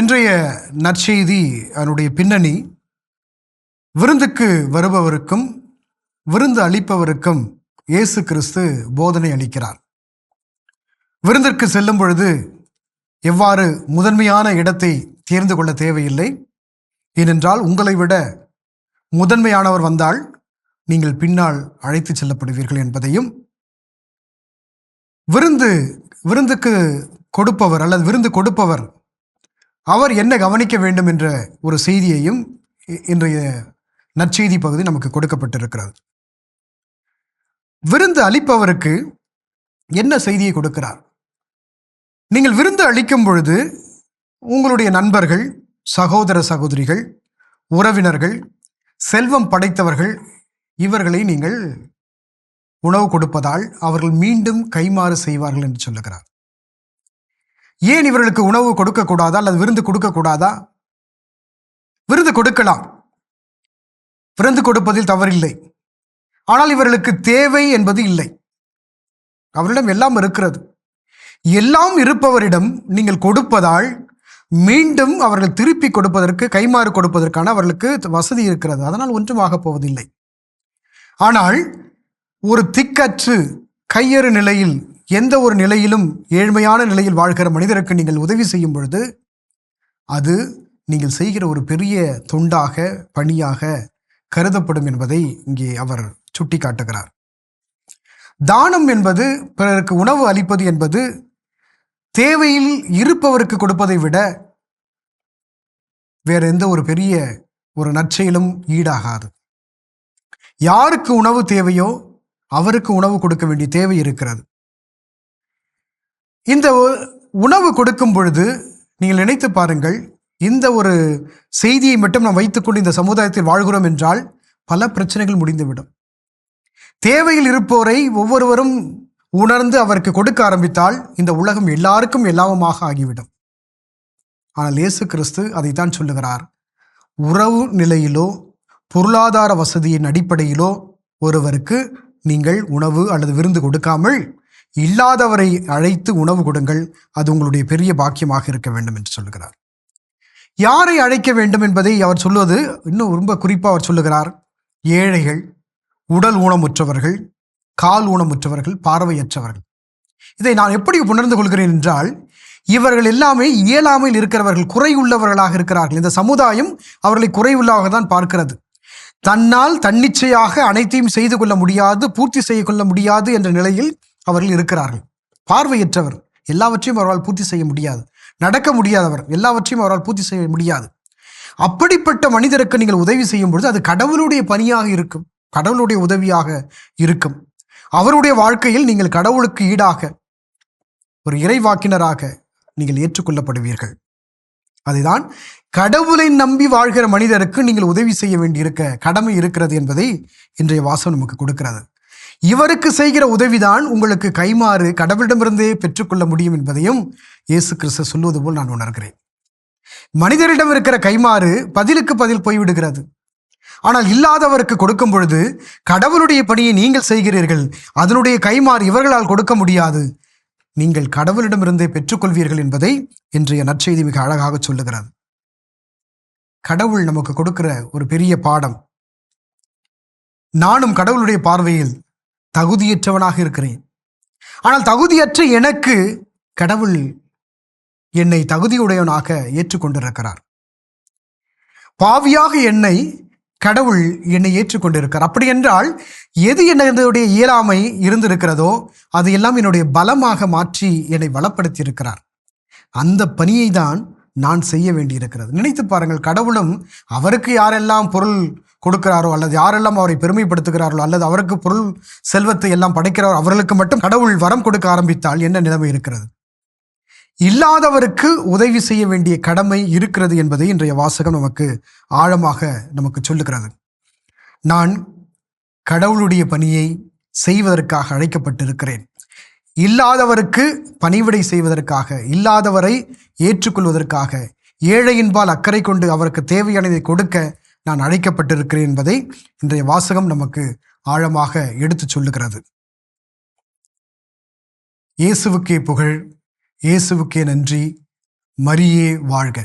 இன்றைய நற்செய்தி அதனுடைய பின்னணி விருந்துக்கு வருபவருக்கும் விருந்து அளிப்பவருக்கும் இயேசு கிறிஸ்து போதனை அளிக்கிறார். விருந்திற்கு செல்லும் பொழுது எவ்வாறு முதன்மையான இடத்தை தேர்ந்து கொள்ள தேவையில்லை? ஏனென்றால் உங்களை விட முதன்மையானவர் வந்தால் நீங்கள் பின்னால் அழைத்து செல்லப்படுவீர்கள் என்பதையும் விருந்து விருந்துக்கு கொடுப்பவர் அல்லது விருந்து கொடுப்பவர் அவர் என்ன கவனிக்க வேண்டும் என்ற ஒரு செய்தியையும் இன்றைய நற்செய்தி பகுதி நமக்கு கொடுக்கப்பட்டிருக்கிறது. விருந்து அளிப்பவருக்கு என்ன செய்தியை கொடுக்கிறார்? நீங்கள் விருந்து அளிக்கும் பொழுது உங்களுடைய நண்பர்கள் சகோதர சகோதரிகள் உறவினர்கள் செல்வம் படைத்தவர்கள் இவர்களை நீங்கள் உணவு கொடுப்பதால் அவர்கள் மீண்டும் கைமாறு செய்வார்கள் என்று சொல்லுகிறார். ஏன் இவர்களுக்கு உணவு கொடுக்கக்கூடாதா அல்லது விருந்து கொடுக்கக்கூடாதா? விருந்து கொடுக்கலாம். விருந்து கொடுப்பதில் தவறில்லை. ஆனால் இவர்களுக்கு தேவை என்பது இல்லை. அவரிடம் எல்லாம் இருக்கிறது. எல்லாம் இருப்பவரிடம் நீங்கள் கொடுப்பதால் மீண்டும் அவர்கள் திருப்பி கொடுப்பதற்கு கைமாறு கொடுப்பதற்கான அவர்களுக்கு வசதி இருக்கிறது. அதனால் ஒன்றும் ஆகப் போவதில்லை. ஆனால் ஒரு திக்கற்று கையறு நிலையில் எந்த ஒரு நிலையிலும் ஏழ்மையான நிலையில் வாழ்கிற மனிதருக்கு நீங்கள் உதவி செய்யும் பொழுது அது நீங்கள் செய்கிற ஒரு பெரிய தொண்டாக பணியாக கருதப்படும் என்பதை இங்கே அவர் சுட்டி காட்டுகிறார் தானம் என்பது பிறருக்கு உணவு அளிப்பது என்பது தேவையில் இருப்பவருக்கு கொடுப்பதை விட வேற எந்த ஒரு பெரிய ஒரு நற்செயலும் ஈடாகாது. யாருக்கு உணவு தேவையோ அவருக்கு உணவு கொடுக்க வேண்டிய தேவை இருக்கிறது. இந்த உணவு கொடுக்கும் பொழுது நீங்கள் நினைத்து பாருங்கள் இந்த ஒரு செய்தியை மட்டும் நாம் வைத்துக்கொண்டு இந்த சமுதாயத்தில் வாழ்கிறோம் என்றால் பல பிரச்சனைகள் முடிந்துவிடும். தேவையில் இருப்போரை ஒவ்வொருவரும் உணர்ந்து அவருக்கு கொடுக்க ஆரம்பித்தால் இந்த உலகம் எல்லாருக்கும் எல்லாவுமாக ஆகிவிடும். ஆனால் இயேசு கிறிஸ்து அதைத்தான் சொல்லுகிறார். உறவு நிலையிலோ பொருளாதார வசதியின் அடிப்படையிலோ ஒருவருக்கு நீங்கள் உணவு அல்லது விருந்து கொடுக்காமல் இல்லாதவரை அழைத்து உணவு கொடுங்கள். அது உங்களுடைய பெரிய பாக்கியமாக இருக்க வேண்டும் என்று சொல்லுகிறார். யாரை அழைக்க வேண்டும் என்பதை அவர் சொல்வது இன்னும் ரொம்ப குறிப்பாக அவர் சொல்லுகிறார். ஏழைகள் உடல் ஊனமுற்றவர்கள் கால் ஊனமுற்றவர்கள் பார்வையற்றவர்கள். இதை நான் எப்படி உணர்ந்து கொள்கிறேன் என்றால் இவர்கள் எல்லாமே இயலாமையில் இருக்கிறவர்கள் குறை உள்ளவர்களாக இருக்கிறார்கள். இந்த சமுதாயம் அவர்களை குறைவுள்ளதாக தான் பார்க்கிறது. தன்னால் தன்னிச்சையாக அனைத்தையும் செய்து கொள்ள முடியாது பூர்த்தி செய்து கொள்ள முடியாது என்ற நிலையில் அவர்கள் இருக்கிறார்கள். பார்வையற்றவர் எல்லாவற்றையும் அவரால் பூர்த்தி செய்ய முடியாது. நடக்க முடியாதவர் எல்லாவற்றையும் அவரால் பூர்த்தி செய்ய முடியாது. அப்படிப்பட்ட மனிதருக்கு நீங்கள் உதவி செய்யும் பொழுது அது கடவுளுடைய பணியாக இருக்கும். கடவுளுடைய உதவியாக இருக்கும். அவருடைய வாழ்க்கையில் நீங்கள் கடவுளுக்கு ஈடாக ஒரு இறைவாக்கினராக நீங்கள் ஏற்றுக்கொள்ளப்படுவீர்கள். அதுதான் கடவுளை நம்பி வாழ்கிற மனிதருக்கு நீங்கள் உதவி செய்ய வேண்டியிருக்க கடமை இருக்கிறது என்பதை இன்றைய வாசம் நமக்கு கொடுக்கிறது. இவருக்கு செய்கிற உதவிதான் உங்களுக்கு கைமாறு கடவுளிடமிருந்தே பெற்றுக்கொள்ள முடியும் என்பதையும் இயேசு கிறிஸ்து சொல்லுவது போல் நான் உணர்கிறேன். மனிதரிடம் இருக்கிற கைமாறு பதிலுக்கு பதில் போய்விடுகிறது. ஆனால் இல்லாதவருக்கு கொடுக்கும் பொழுது கடவுளுடைய பணியை நீங்கள் செய்கிறீர்கள் அதனுடைய கைமாறு இவர்களால் கொடுக்க முடியாது நீங்கள் கடவுளிடமிருந்தே பெற்றுக்கொள்வீர்கள் என்பதை இன்றைய நற்செய்தி மிக அழகாக சொல்லுகிறது. கடவுள் நமக்கு கொடுக்கிற ஒரு பெரிய பாடம். நானும் கடவுளுடைய பார்வையில் தகுதியற்றவனாக இருக்கிறேன். ஆனால் தகுதியற்ற எனக்கு கடவுள் என்னை தகுதியுடையவனாக ஏற்றுக்கொண்டிருக்கிறார். பாவியாக என்னை கடவுள் என்னை ஏற்றுக்கொண்டிருக்கிறார். அப்படி என்றால் எது என்னுடைய இயலாமை இருந்திருக்கிறதோ அது எல்லாம் என்னுடைய பலமாக மாற்றி என்னை வளப்படுத்தி இருக்கிறார் அந்த பணியை தான் நான் செய்ய வேண்டியிருக்கிறது. நினைத்து பாருங்கள் கடவுளும் அவருக்கு யாரெல்லாம் பொருள் கொடுக்கிறாரோ அல்லது யாரெல்லாம் அவரை பெருமைப்படுத்துகிறாரோ அல்லது அவருக்கு பொருள் செல்வத்தை எல்லாம் படைக்கிறாரோ அவர்களுக்கு மட்டும் கடவுள் வரம் கொடுக்க ஆரம்பித்தால் என்ன நிலைமை இருக்கிறது? இல்லாதவருக்கு உதவி செய்ய வேண்டிய கடமை இருக்கிறது என்பதை இன்றைய வாசகம் நமக்கு ஆழமாக நமக்கு சொல்லுகிறது. நான் கடவுளுடைய பணியை செய்வதற்காக அழைக்கப்பட்டிருக்கிறேன். இல்லாதவருக்கு பணிவிடை செய்வதற்காக இல்லாதவரை ஏற்றுக்கொள்வதற்காக ஏழையின்பால் அக்கறை கொண்டு அவருக்கு தேவையானதை கொடுக்க நான் அழைக்கப்பட்டிருக்கிறேன் என்பதை இன்றைய வாசகம் நமக்கு ஆழமாக எடுத்துச் சொல்லுகிறது. இயேசுவுக்கே புகழ் இயேசுவுக்கே நன்றி மரியே வாழ்க.